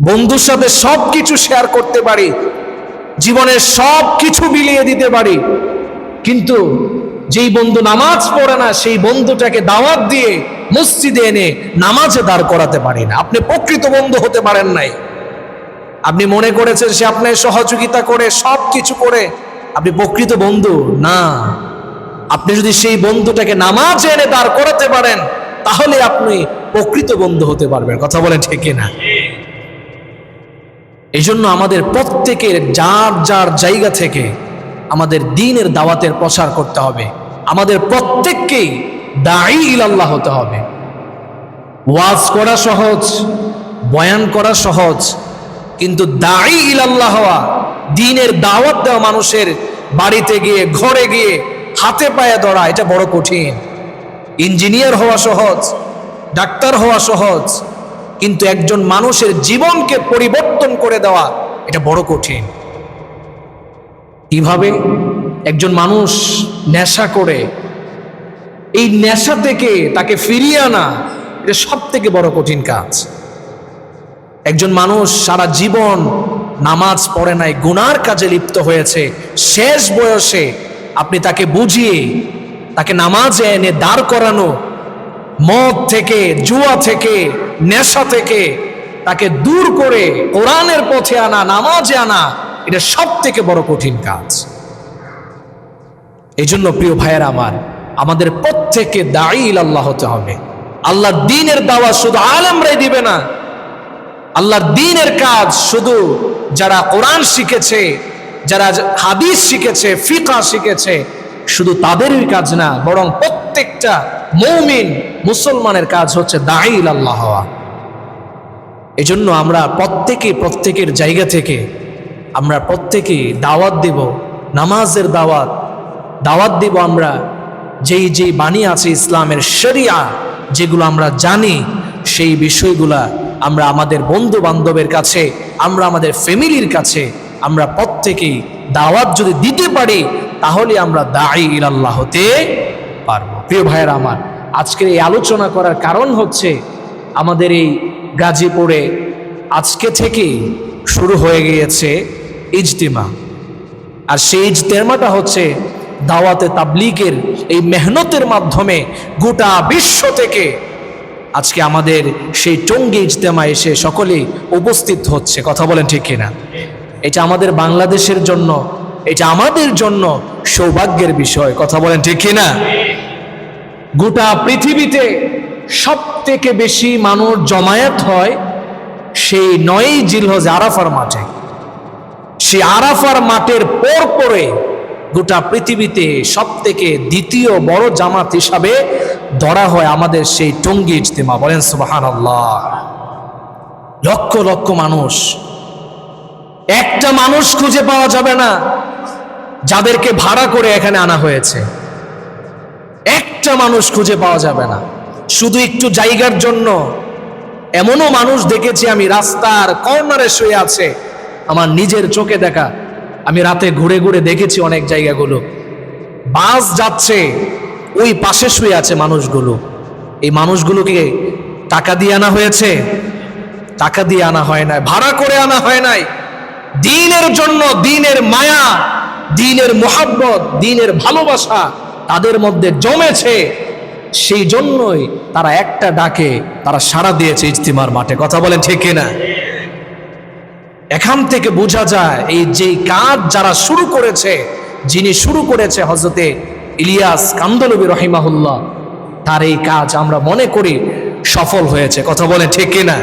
বন্ধুর সাথে সব কিছু শেয়ার করতে পারি, জীবনের সব কিছু বিলিয়ে দিতে পারি। কিন্তু যেই বন্ধু নামাজ পড়ে না, সেই বন্ধুটাকে দাওয়াত দিয়ে মসজিদে এনে নামাজে দাঁড় করাতে পারি না। আপনি প্রকৃত বন্ধু হতে পারেন নাই। আপনি মনে করেছেন সে আপনার সহযোগিতা করে সব কিছু করে, আপনি প্রকৃত বন্ধু? না। আপনি যদি সেই বন্ধুটাকে নামাজ এনে দাঁড় করাতে পারেন, তাহলে আপনি প্রকৃত বন্ধু হতে পারবেন। কথা বলেন ঠিক না এই জন্য আমাদের প্রত্যেকের যার যার জায়গা থেকে আমাদের দিনের দাওয়াতের প্রচার করতে হবে। আমাদের প্রত্যেককেই দায়ী ইলাল্লাহ হতে হবে। ওয়াজ করা সহজ, বয়ান করা সহজ, কিন্তু দায়ী ইলাল্লাহ হওয়া, দিনের দাওয়াত দেওয়া মানুষের বাড়িতে গিয়ে, ঘরে গিয়ে, হাতে পায়ে ধরা, এটা বড় কঠিন। ইঞ্জিনিয়ার হওয়া সহজ, ডাক্তার হওয়া সহজ কিন্তু একজন মানুষের জীবনকে পরিবর্তন করে দেওয়া এটা বড় কঠিন। কীভাবে একজন মানুষ নেশা করে? এই নেশা থেকে তাকে ফিরিয়ে আনা এটা সব থেকে বড় কঠিন কাজ। একজন মানুষ সারা জীবন নামাজ পড়ে নাই, গুনার কাজে লিপ্ত হয়েছে, শেষ বয়সে আপনি তাকে বুঝিয়ে তাকে নামাজে এনে দাঁড় করানো মদ থেকে, জুয়া থেকে, নেশা থেকে তাকে দূর করে কোরআনের পথে আনা, নামাজে আনা, এটা সব থেকে বড় কঠিন কাজ। এই জন্য প্রিয় ভাইয়ের আমার, আমাদের প্রত্যেকে দায়ী আল্লাহ হতে হবে। আল্লাহ দিনের দাওয়া শুধু আলমরাই দিবে না। আল্লাহর দিনের কাজ শুধু যারা কোরআন শিখেছে, যারা হাদিস শিখেছে ফিকা শিখেছে, শুধু তাদেরই কাজ না, বরং প্রত্যেকটা মৌমিন মুসলমানের কাজ হচ্ছে দাইল আল্লাহ হওয়া। এজন্য আমরা প্রত্যেকে, প্রত্যেকের জায়গা থেকে আমরা প্রত্যেকে দাওয়াত দেব, নামাজের দাওয়াত দাওয়াত দেব আমরা যেই যেই বাণী আছে ইসলামের শরিয়া, যেগুলো আমরা জানি, সেই বিষয়গুলা আমরা আমাদের বন্ধু বান্ধবের কাছে, আমরা আমাদের ফ্যামিলির কাছে আমরা প্রত্যেকেই দাওয়াত যদি দিতে পারি, তাহলে আমরা দায়ী ইলাল্লাহ হতে পারব। প্রিয় ভাইয়ের আমার আজকের এই আলোচনা করার কারণ হচ্ছে আমাদের এই গাজীপুরে আজকে থেকেই শুরু হয়ে গিয়েছে ইজতিমা। আর সেই ইজতেমাটা হচ্ছে দাওয়াতে তাবলিগের এই মেহনতের মাধ্যমে গোটা বিশ্ব থেকে আজকে আমাদের সেই টঙ্গি ইজতেমা এসে সকলেই উপস্থিত হচ্ছে। কথা বলেন ঠিক কিনা? এটা আমাদের বাংলাদেশের জন্য, এটা আমাদের জন্য সৌভাগ্যের বিষয়। কথা বলেন ঠিক কিনা? গোটা পৃথিবীতে সব থেকে বেশি মানুষ জমায়েত হয় সেই নয়ই জিলহজ আরাফার মাঠে। সেই আরাফার মাঠের পর পরে গোটা পৃথিবীতে সব থেকে দ্বিতীয় বড় জামাত হিসাবে ধরা হয় আমাদের সেই টঙ্গি ইজতেমা। বলেন সুবাহান লক্ষ লক্ষ মানুষ। একটা মানুষ খুঁজে পাওয়া যাবে না, যাদেরকে ভাড়া করে এখানে আনা হয়েছে। একটা মানুষ খুঁজে পাওয়া যাবে না। শুধু একটু জায়গার জন্য। এমনও মানুষ দেখেছি আমি রাস্তার কর্নারে শুয়ে আছে। আমার নিজের চোখে দেখা। আমি রাতে ঘুরে ঘুরে দেখেছি অনেক জায়গাগুলো। বাস যাচ্ছে। ওই পাশে শুয়ে আছে মানুষগুলো। এই মানুষগুলোকে টাকা দিয়ে আনা হয়েছে। টাকা দিয়ে আনা হয় নাই। ভাড়া করে আনা হয় নাই। দিনের জন্য দিনের মায়া, দিনের মোহাব্বত, দিনের ভালোবাসা। তাদের মধ্যে জমেছে, সেই জন্যই তারা একটা ডাকে তারা সাড়া দিয়েছে ইজতিমার মাঠে। কথা বলেন ঠিক কিনা? এখান থেকে বোঝা যায়, এই যে কাজ যারা শুরু করেছে, যিনি শুরু করেছে হজরতে ইলিয়াস কান্দলবী রহিমাহুল্লাহ, তার এই কাজ আমরা মনে করি সফল হয়েছে। কথা বলে ঠিক কিনা?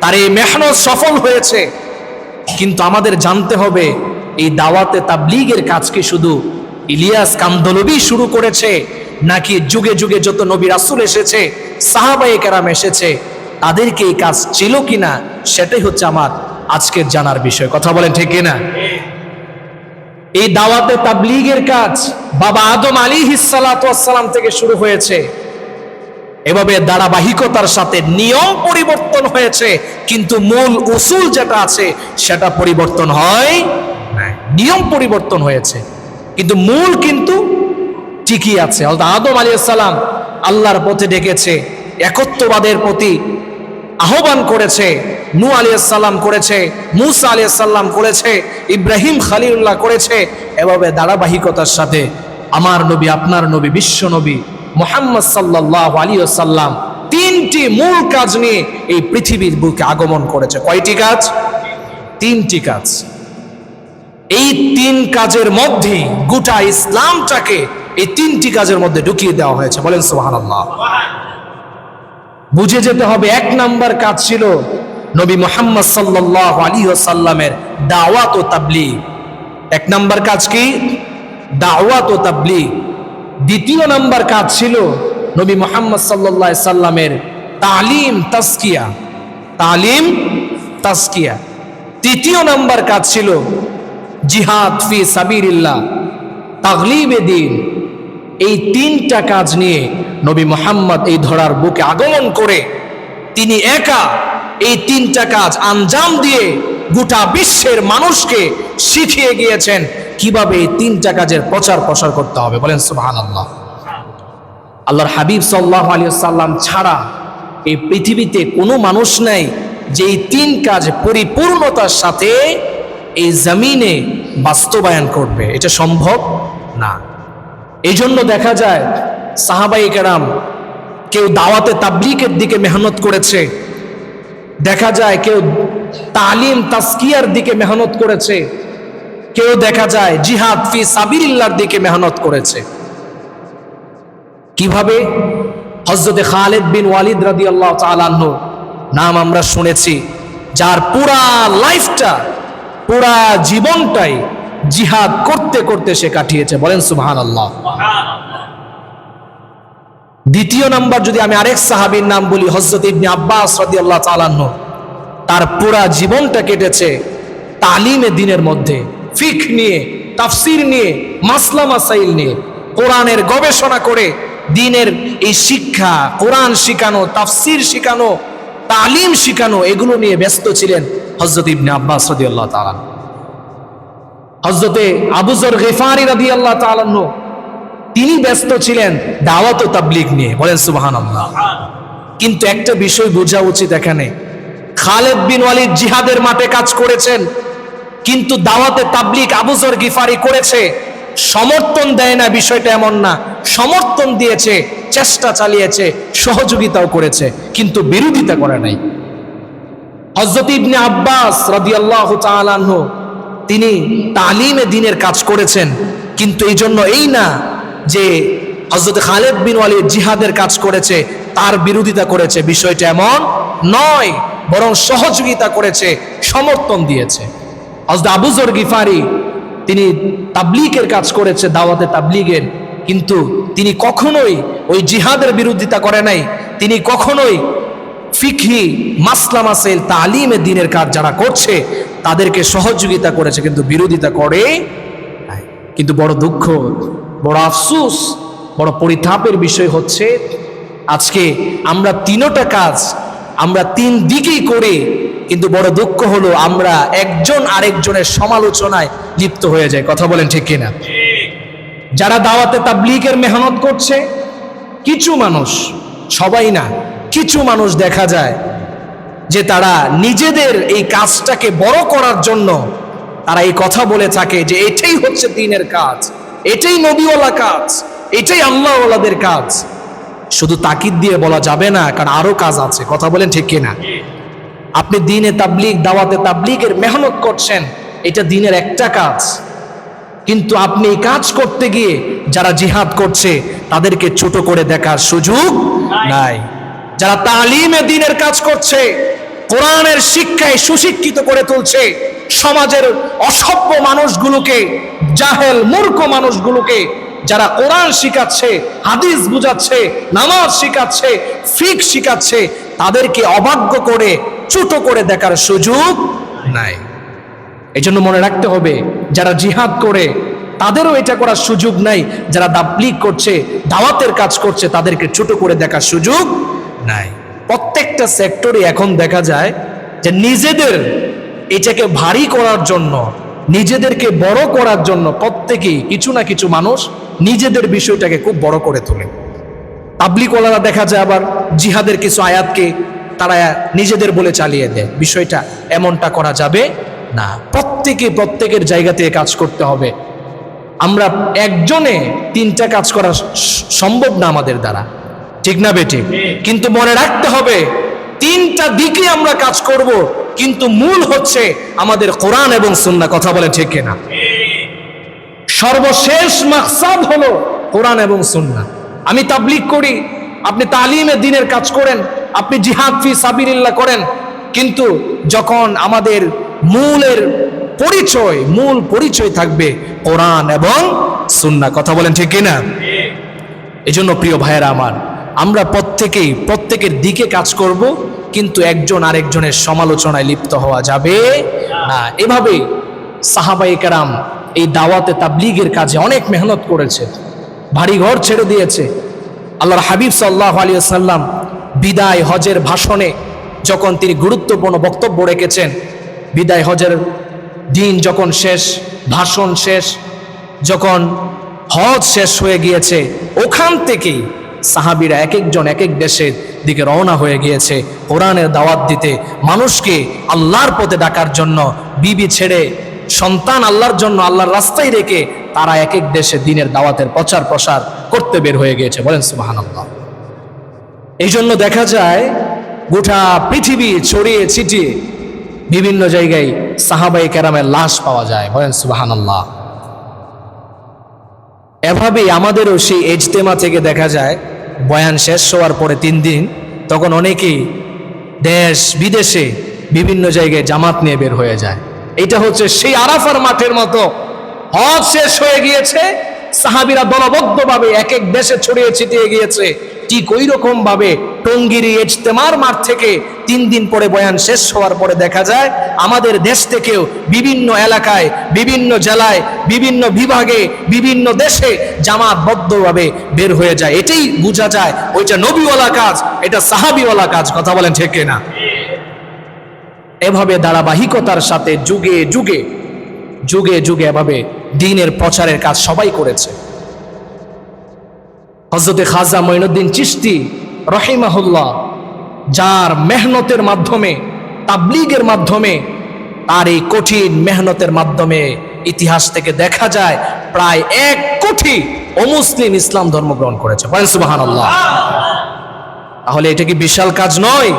তার এই মেহনত সফল হয়েছে। কিন্তু আমাদের জানতে হবে, এই দাওয়াতে তাবলিগের কাজকে শুধু ইলিয়াস কান্দলবি শুরু করেছে, নাকি যুগে যুগে যত নবী রাসুল এসেছে সাহাবাই কেরাম এসেছে, তাদেরকে এই কাজ ছিল কিনা, সেটাই হচ্ছে আমার আজকের জানার বিষয়। কথা বলেন ঠিক কিনা? এই দাওয়াতে তাবলিগের কাজ বাবা আদম আলী হিসালাম থেকে শুরু হয়েছে। এভাবে ধারাবাহিকতার সাথে নিয়ম পরিবর্তন হয়েছে, কিন্তু মূল উসুল যেটা আছে, সেটা পরিবর্তন হয়। নিয়ম পরিবর্তন হয়েছে। কিন্তু মূল কিন্তু ঠিকই আছে। অর্থাৎ আদম আলী সালাম আল্লাহর পথে ডেকেছে, একত্ববাদের প্রতি আহ্বান করেছে নু আলিয়াল্লাম করেছে, মুসা আলিয়াল্লাম করেছে, ইব্রাহিম খালিউল্লাহ করেছে, এভাবে ধারাবাহিকতার সাথে আমার নবী, আপনার নবী, বিশ্ব নবী মোহাম্মদ সাল্লাহ আলী সাল্লাম তিনটি মূল কাজ নিয়ে এই পৃথিবীর বুকে আগমন করেছে। কয়টি কাজ? তিনটি কাজ। এই তিন কাজের মধ্যে গোটা ইসলামটাকে এই তিনটি কাজের মধ্যে ঢুকিয়ে দেওয়া হয়েছে। বলেন সুবাহ বুঝে যেতে হবে এক নাম্বার কাজ ছিল নবী মোহাম্মদ সাল্লাহ আলী সাল্লামের দাওয়াত ও তাবলি এক নাম্বার কাজ কি? দাওয়াত ও তাবলি দ্বিতীয় নাম্বার কাজ ছিল নবী মোহাম্মদ সাল্লাহ সাল্লামের তালিম তাস্কিয়া তালিম তাস্কিয়া তৃতীয় নাম্বার কাজ ছিল জিহাদ ফি সাবিরিল্লাহ তাগলিবে দিন। এই তিনটা কাজ নিয়ে নবী মোহাম্মদ এই ধরার বুকে আগমন করে তিনি একা এই তিনটা কাজ আঞ্জাম দিয়ে গোটা বিশ্বের মানুষকে শিখিয়ে গিয়েছেন কীভাবে এই তিনটা কাজের প্রচার প্রসার করতে হবে। বলেন সুবাহান আল্লাহ আল্লাহর হাবিব সাল্লাহ আলিয়াল্লাম ছাড়া এই পৃথিবীতে কোনো মানুষ নাই যে এই তিন কাজ পরিপূর্ণতার সাথে এই জমিনে বাস্তবায়ন করবে। এটা সম্ভব না। এই জন্য দেখা যায় সাহাবাই কেরাম কেউ দাওয়াতে তাবলিকের দিকে মেহনত করেছে। দেখা যায় কেউ তালিম তাস্কিয়ার দিকে মেহনত করেছে। কেউ দেখা যায় জিহাদ ফি সাবিরিল্লার দিকে মেহনত করেছে। কীভাবে? হজরতে খালেদ বিন ওয়ালিদ রাদি আল্লাহ নাম আমরা শুনেছি, যার পুরা লাইফটা পুরা জীবনটাই জিহাদ করতে করতে সে কাটিয়েছে। বলেন সুবহান আল্লাহ দ্বিতীয় নাম্বার যদি আমি আরেক সাহাবীর নাম বলি হজরত ইবনে আব্বাস রাদি আল্লাহ তালান্ন তার পুরা জীবনটা কেটেছে তালিমে দিনের মধ্যে ফিক নিয়ে, তাফসির নিয়ে, মাসলা মাসাইল নিয়ে, কোরআনের গবেষণা করে দিনের এই শিক্ষা, কোরআন শিখানো, তাফসির শিখানো, তালিম শিখানো, এগুলো নিয়ে ব্যস্ত ছিলেন। হজরত ইবনে আব্বাস রাদি আল্লাহ তালান হজরতে আবুজর গেফারি রাদি আল্লাহ তালান্ন তিনি ব্যস্ত ছিলেন দাওয়াত ও তাবলিগ নিয়ে। বলেন সুবাহান আল্লাহ কিন্তু একটা বিষয় বোঝা উচিত এখানে। খালেদ বিন ওয়ালিদ জিহাদের মাঠে কাজ করেছেন, কিন্তু দাওয়াতে তাবলিগ আবুজর গিফারি করেছে, সমর্থন দেয় না, বিষয়টা এমন না। সমর্থন দিয়েছে, চেষ্টা চালিয়েছে, সহযোগিতাও করেছে, কিন্তু বিরোধিতা করে নাই। হজরত ইবনে আব্বাস রাদিয়াল্লাহু তাআলা আনহু, তিনি তালিমে দিনের কাজ করেছেন। কিন্তু এই জন্য এই না যে হজরত খালেদ বিন ওয়ালিদ জিহাদের কাজ করেছে, তার বিরোধিতা করেছে। বিষয়টা এমন নয়, বরং সহযোগিতা করেছে, সমর্থন দিয়েছে। হজরত আবুজর গিফারি, তিনি তাবলিগের কাজ করেছে, দাওয়াতে তাবলিগের। কিন্তু তিনি কখনোই ওই জিহাদের বিরোধিতা করে নাই। তিনি কখনোই ফিকহি মাসলা মাসেল তালিমে দিনের কাজ যারা করছে, তাদেরকে সহযোগিতা করেছে, কিন্তু বিরোধিতা করে কিন্তু বড় দুঃখ, বড় আফসুস, বড় পরিতাপের বিষয় হচ্ছে, আজকে আমরা তিনোটা কাজ, আমরা তিন দিকেই করে, কিন্তু বড় দুঃখ হলো আমরা একজন আরেকজনের সমালোচনায় লিপ্ত হয়ে যায় কথা বলেন ঠিক কিনা? যারা দাওয়াতে তাবলিগের মেহনত করছে, কিছু মানুষ, সবাই না কিছু মানুষ দেখা যায় যে তারা নিজেদের এই কাজটাকে বড় করার জন্য তারা এই কথা বলে থাকে যে এটাই হচ্ছে দিনের কাজ এটাই নবীওয়ালা কাজ এটাই আল্লাহওয়ালাদের কাজ। শুধু তাকিদ দিয়ে বলা যাবে না কারণ আরও কাজ আছে। কথা বলেন ঠিক কিনা? আপনি দিনে তাবলিগ দাওয়াতে তাবলিগের মেহনত করছেন এটা দিনের একটা কাজ। কিন্তু আপনি এই কাজ করতে গিয়ে যারা জিহাদ করছে তাদেরকে ছোট করে দেখার সুযোগ নাই। যারা তালিমে দিনের কাজ করছে, কোরআনের শিক্ষায় সুশিক্ষিত করে তুলছে, সমাজের অসভ্য মানুষগুলোকে, জাহেল, মূর্খ মানুষগুলোকে, যারা কোরআন শিখাচ্ছে, হাদিস বুঝাচ্ছে, নামাজ শিখাচ্ছে, ফিক শিখাচ্ছে, তাদেরকে অবাধ্য করে, ছোট করে দেখার সুযোগ নাই। এই জন্য মনে রাখতে হবে, যারা জিহাদ করে, তাদেরও এটা করার সুযোগ নাই। যারা দাবলিক করছে, দাওয়াতের কাজ করছে, তাদেরকে ছোট করে দেখার সুযোগ নাই। প্রত্যেকটা সেক্টরে এখন দেখা যায় যে নিজেদের এটাকে ভারী করার জন্য, নিজেদেরকে বড় করার জন্য প্রত্যেকেই কিছু না কিছু মানুষ নিজেদের বিষয়টাকে খুব বড় করে তোলে। তাবলিকওয়ালারা দেখা যায় আবার জিহাদের কিছু আয়াতকে তারা নিজেদের বলে চালিয়ে দেয়, বিষয়টা এমনটা করা যাবে না। প্রত্যেকে প্রত্যেকের জায়গা থেকে কাজ করতে হবে। আমরা একজনে তিনটা কাজ করা সম্ভব না আমাদের দ্বারা। ঠিক না বেঠিক কিন্তু মনে রাখতে হবে, তিনটা দিকে আমরা কাজ করব, কিন্তু মূল হচ্ছে আমাদের কোরআন এবং সুন্না কথা বলে ঠিক না সর্বশেষ মাকসাদ হলো কোরআন এবং সুন্না আমি তাবলিগ করি, আপনি তালিমে দিনের কাজ করেন, আপনি জিহাদ ফি সাবিরিল্লাহ করেন, কিন্তু যখন আমাদের মূলের পরিচয়, মূল পরিচয় থাকবে কোরআন এবং সুন্নাহ, কথা বলেন ঠিক কিনা? এজন্য প্রিয় ভাইয়েরা আমার আমরা প্রত্যেকেই, প্রত্যেকের দিকে কাজ করব, কিন্তু একজন আরেকজনের সমালোচনায় লিপ্ত হওয়া যাবে না। এভাবে সাহাবাই কারাম এই দাওয়াতে তাবলিগের কাজে অনেক মেহনত করেছে ভারী ঘর ছেড়ে দিয়েছে। আল্লাহর হাবিব সাল্লাহ আলী সাল্লাম বিদায় হজের ভাষণে যখন তিনি গুরুত্বপূর্ণ বক্তব্য রেখেছেন, বিদায় হজের দিন যখন শেষ, ভাষণ শেষ, যখন হজ শেষ হয়ে গিয়েছে, ওখান থেকেই সাহাবিরা এক একজন এক এক দেশের দিকে রওনা হয়ে গিয়েছে, কোরআনের দাওয়াত দিতে। মানুষকে আল্লাহর পথে ডাকার জন্য, বিবি ছেড়ে, সন্তান আল্লাহর জন্য আল্লাহর রাস্তায় রেখে তারা এক এক দেশে দিনের দাওয়াতের প্রচার প্রসার করতে বের হয়ে গিয়েছে। বলেন সুবাহান এই জন্য দেখা যায়, গোটা পৃথিবী ছড়িয়ে ছিটিয়ে বিভিন্ন জায়গায় সাহাবাই কেরামের লাশ পাওয়া যায়। বলেন সুবাহান আল্লাহ এভাবেই আমাদেরও সেই এজতেমা থেকে দেখা যায়, বয়ান শেষ হওয়ার পরে তিন দিন, তখন অনেকেই দেশ, বিদেশে বিভিন্ন জায়গায় জামাত নিয়ে বের হয়ে যায়। এটা হচ্ছে সেই আরাফার মাঠের মতো। হজ শেষ হয়ে গিয়েছে, সাহাবিরা দলবদ্ধভাবে এক এক দেশে ছড়িয়ে ছিটিয়ে গিয়েছে। ঠিক ওই রকম ভাবে টঙ্গিরি এজতেমার মাঠ থেকে তিন দিন পরে বয়ান শেষ হওয়ার পরে দেখা যায়, আমাদের দেশ থেকেও বিভিন্ন এলাকায়, বিভিন্ন জেলায়, বিভিন্ন বিভাগে, বিভিন্ন দেশে জামাতবদ্ধভাবে বের হয়ে যায়। এটাই বোঝা যায় ওইটা নবীওয়ালা কাজ, এটা সাহাবিওয়ালা কাজ, কথা বলেন ঠিক না এভাবে ধারাবাহিকতার সাথে যুগে যুগে যুগে যুগে এভাবে দিনের প্রচারের কাজ সবাই করেছে। হজরতে খাজা মঈনুদ্দিন চিশতি, রহিমাহুল্লাহ যার মেহনতের মাধ্যমে, তাবলিগের মাধ্যমে, তার এই কঠিন মেহনতের মাধ্যমে ইতিহাস থেকে দেখা যায়, প্রায় এক কোটি অমুসলিম ইসলাম ধর্ম গ্রহণ করেছে। তাহলে এটা কি বিশাল কাজ নয়?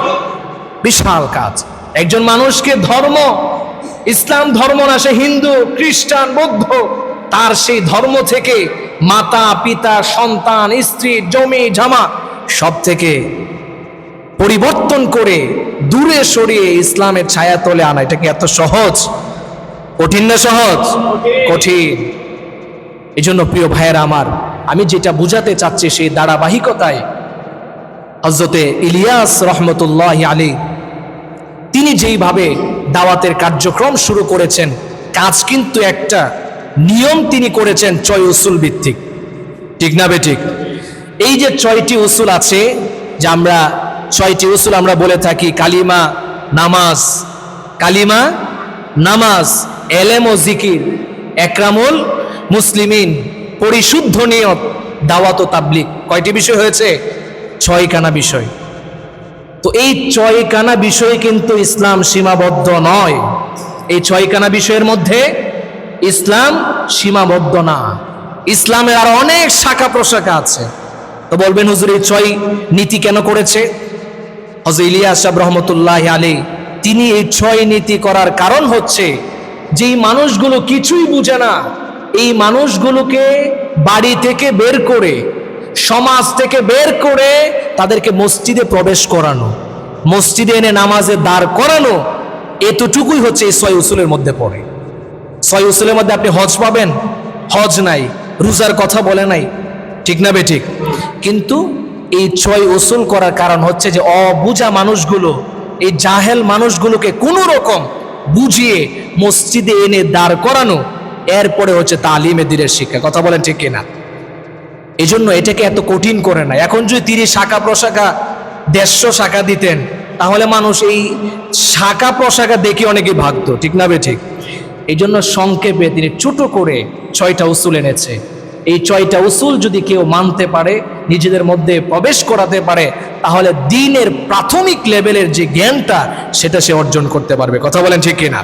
বিশাল কাজ। একজন মানুষকে ধর্ম, ইসলাম ধর্ম না, সে হিন্দু, খ্রিস্টান, বৌদ্ধ, তার সেই ধর্ম থেকে মাতা, পিতা, সন্তান, স্ত্রী, জমি, জামা সব থেকে পরিবর্তন করে দূরে সরিয়ে ইসলামের ছায়া তোলে আনা, এটা কি এত সহজ? কঠিন না সহজ? কঠিন। এই জন্য প্রিয় ভাইয়েরা আমার, আমি যেটা বুঝাতে চাচ্ছি সেই ধারাবাহিকতায় হজরতে ইলিয়াস রহমতুল্লাহ আলী তিনি যেইভাবে দাওয়াতের কার্যক্রম শুরু করেছেন, কাজ কিন্তু একটা, নিয়ম তিনি করেছেন ছয় উসুল ভিত্তিক। ঠিক না বেঠিক এই যে ছয়টি উসুল আছে, যে আমরা ছয়টি উসুল আমরা বলে থাকি, কালিমা, নামাজ। কালিমা, নামাজ, এলেম ও জিকির, একরামুল মুসলিমিন, পরিশুদ্ধ নিয়ত, দাওয়াত ও তাবলিক কয়টি বিষয় হয়েছে? ছয়খানা বিষয়। তো এই ছয়খানা বিষয় কিন্তু ইসলাম সীমাবদ্ধ নয়। এই ছয়খানা বিষয়ের মধ্যে ইসলাম সীমাবদ্ধ না। ইসলামের আর অনেক শাখা প্রশাখা আছে। তো বলবেন, হুজুর, এই ছয় নীতি কেন করেছে? হজর ইলিয়াস সাহেব রহমতুল্লাহ আলী তিনি এই ছয় নীতি করার কারণ হচ্ছে, যেই মানুষগুলো কিছুই বুঝে না, এই মানুষগুলোকে বাড়ি থেকে বের করে, সমাজ থেকে বের করে তাদেরকে মসজিদে প্রবেশ করানো, মসজিদে এনে নামাজে দাঁড় করানো, এতটুকুই হচ্ছে এই ছয় উসুলের মধ্যে পড়ে। ছয় উসুলের মধ্যে আপনি হজ পাবেন, হজ নাই, রোজার কথা বলে নাই, ঠিক না বে ঠিক? কিন্তু এই ছয় উসুল করার কারণ হচ্ছে যে অবুঝা মানুষগুলো, এই জাহেল মানুষগুলোকে কোনো রকম বুঝিয়ে মসজিদে এনে দাঁড় করানো, এরপরে হচ্ছে তালিমে দিনের শিক্ষা। কথা বলেন ঠিক কিনা? এই জন্য এটাকে এত কঠিন করে না এখন যদি তিনি শাখা প্রশাখা, দেড়শো শাখা দিতেন, তাহলে মানুষ এই শাখা প্রশাখা দেখে অনেকে ভাগতো। ঠিক না বে ঠিক? এই জন্য সংক্ষেপে তিনি ছোট করে ছয়টা উসুল এনেছে। এই ছয়টা উসুল যদি কেউ মানতে পারে, নিজেদের মধ্যে প্রবেশ করাতে পারে, তাহলে দিনের প্রাথমিক লেভেলের যে জ্ঞানটা, সেটা সে অর্জন করতে পারবে। কথা বলেন ঠিক কিনা?